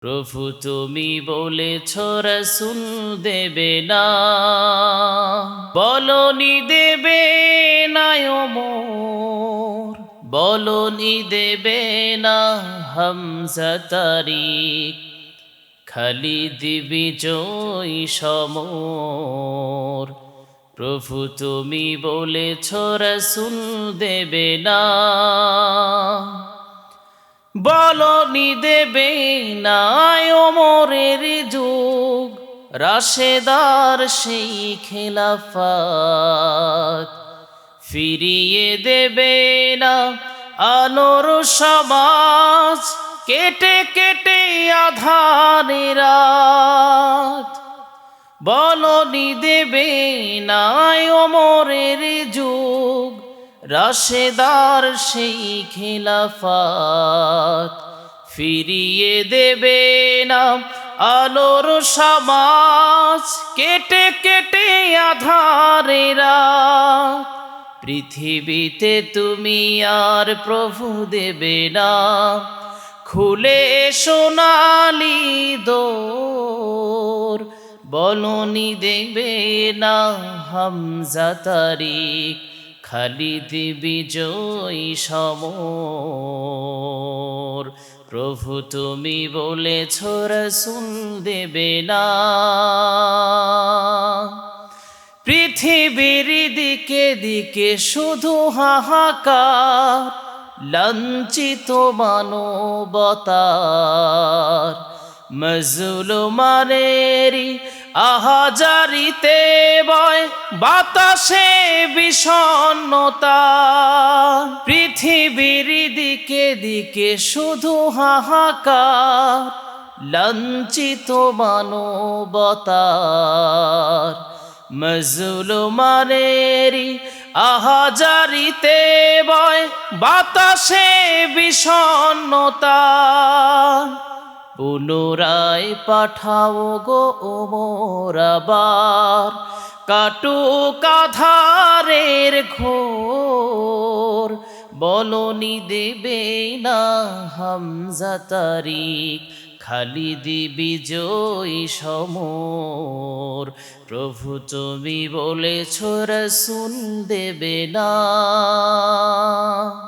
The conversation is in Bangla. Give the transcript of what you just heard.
প্রভু তুমি বলেছ, রসুল দেবে না। বলনি দেবে না মোর বলনি দেবে না হামজা খালি দিবি জয় সমর। প্রভু তুমি বলেছ, রসুল দেবে না। বলনি দেবে না ওমরের যুগ। রাশেদার সেই খেলাফাত। ফিরিয়ে দেবে না আলোর সমাজ। কেটে কেটে রাত। বলনি দেবে না ওমরের যুগ। রাশেদার সেই খেলাফাত ফিরিয়ে দেবে না আলোর সমাজ। কেটে কেটে আধারেরা, পৃথিবীতে তুমি আর প্রভু দেবে না। খুলে সোনালি দোর, বলনি দেবে না হামজা তারিক। খালিদ বিজয়ী সমর। প্রভু তুমি বলেছ, রসুল দেবে না। পৃথিবীর দিকে দিকে শুধু হাহাকার লঞ্চিত মানবতার। মজলুমানেরি আহাজারিতে বয়, বাতাসে বিষণ্ণতা। পৃথিবীর দিকে দিকে শুধু হাহাকার লঞ্চিত মানবতার। মজলুমানেরি আহাজারিতে বয়, বাতাসে বিষণ্ণতা। পুনরায় পাঠাও গো ওমরাবার কাটু কাধারের ঘোর, বলনি দেবে না হামজা তারিক, খালিদি বিজয়ী সমর। প্রভু তুমি বলেছ রসুল দেবে না।